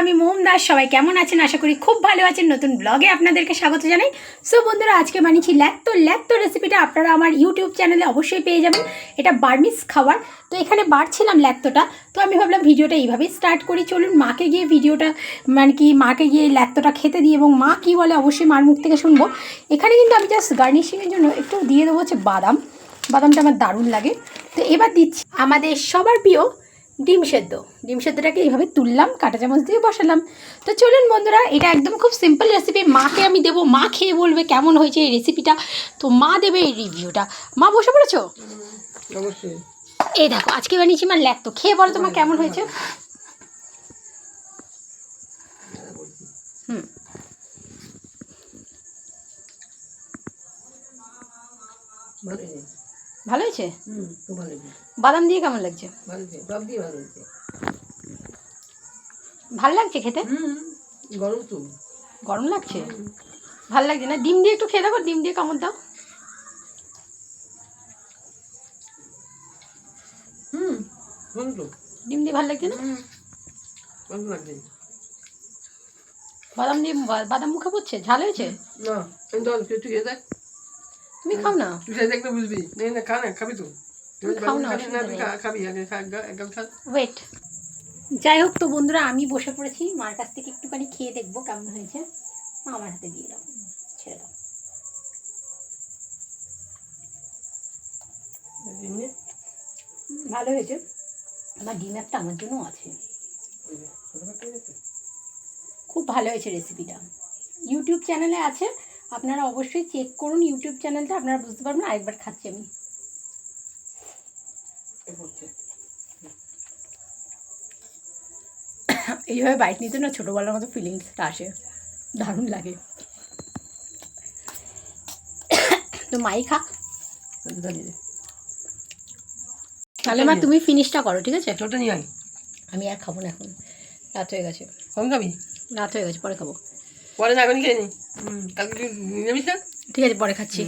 আমি মোম দাস, সবাই কেমন আছেন? আশা করি খুব ভালো আছেন। নতুন ব্লগে আপনাদেরকে স্বাগত জানাই। সো বন্ধুরা, আজকে বানিয়েছি ল্যাত্তো ল্যাত্তো রেসিপিটা আপনারা আমার ইউটিউব চ্যানেলে অবশ্যই পেয়ে যাবেন। এটা বার্মিস খাবার। তো এখানে বাড়ছিলাম ল্যাত্তোটা তো আমি ভাবলাম ভিডিওটা এইভাবেই স্টার্ট করি। চলুন, মাকে গিয়ে ভিডিওটা মানে কি, মাকে গিয়ে ল্যাত্তোটা খেতে দিই এবং মা কী বলে অবশ্যই মার মুখ থেকে শুনব। এখানে কিন্তু আমি জাস্ট গার্নিশিংয়ের জন্য একটু দিয়ে দেবো হচ্ছে বাদাম। বাদামটা আমার দারুণ লাগে। তো এবার দিচ্ছি। আমাদের সবার প্রিয় ডিম সেদ্ধ। ডিম সেদ্ধটাকে এইভাবে তুললাম কাঁটা চামচ দিয়ে বসালাম। তো চলুন বন্ধুরা এটা একদম খুব সিম্পল রেসিপি মাকে আমি দেবো মা খেয়ে বলবে কেমন হয়েছে এই রেসিপিটা তো মা দেবে এই রিভিউটা মা বসে পড়েছো? অবশ্যই। এই দেখো আজকে বানিয়েছি মা ল্যাক তো খেয়ে বলো তোমার কেমন হয়েছে। হুম। ভালো ভালো হয়েছে? বাদাম দিয়ে কেমন লাগছে? ভালো লাগছে খেতে? হুম গরম তো। গরম লাগছে? ভালো লাগছে না? ডিম দিয়ে একটু খেয়ে দেখো ডিম দিয়ে কামড় দাও। হুম ডিম দিয়ে ভালো লাগছে না? বাদাম দিয়ে বাদাম মুখে পড়ছে? ঝাল হয়েছে? না তুমি খাও না। তুই খেয়ে দেখলে বুঝবি। না না খা না খাবি তো। ওয়েট যাই হোক তো বন্ধুরা আমি বসে পড়েছি। মার কাছ থেকে একটুখানি খেয়ে দেখব কেমন হয়েছে। মা আমার হাতে দিয়ে দাও। ছেড়ে দাও। ভালো হয়েছে। আমার ডিম একটা আমার জন্য আছে। খুব ভালো হয়েছে রেসিপিটা ইউটিউব চ্যানেলে আছে। আপনারা অবশ্যই চেক করুন ইউটিউব চ্যানেলটা আপনারা বুঝতে পারবেন আরেকবার খাচ্ছি আমি। এইভাবে বাইক নিতে না ছোটোবেলার মতো ফিলিংসটা আসে। দারুণ লাগে। তো মাই খাক তাহলে মা তুমি ফিনিশটা করো ঠিক আছে? ছোটো নিয়ে আমি আর খাব না এখন। রাত হয়ে গেছে। কম খাবি? রাত হয়ে গেছে পরে খাব। পরে না এখনই খেয়ে নি। ঠিক আছে পরে খাচ্ছি।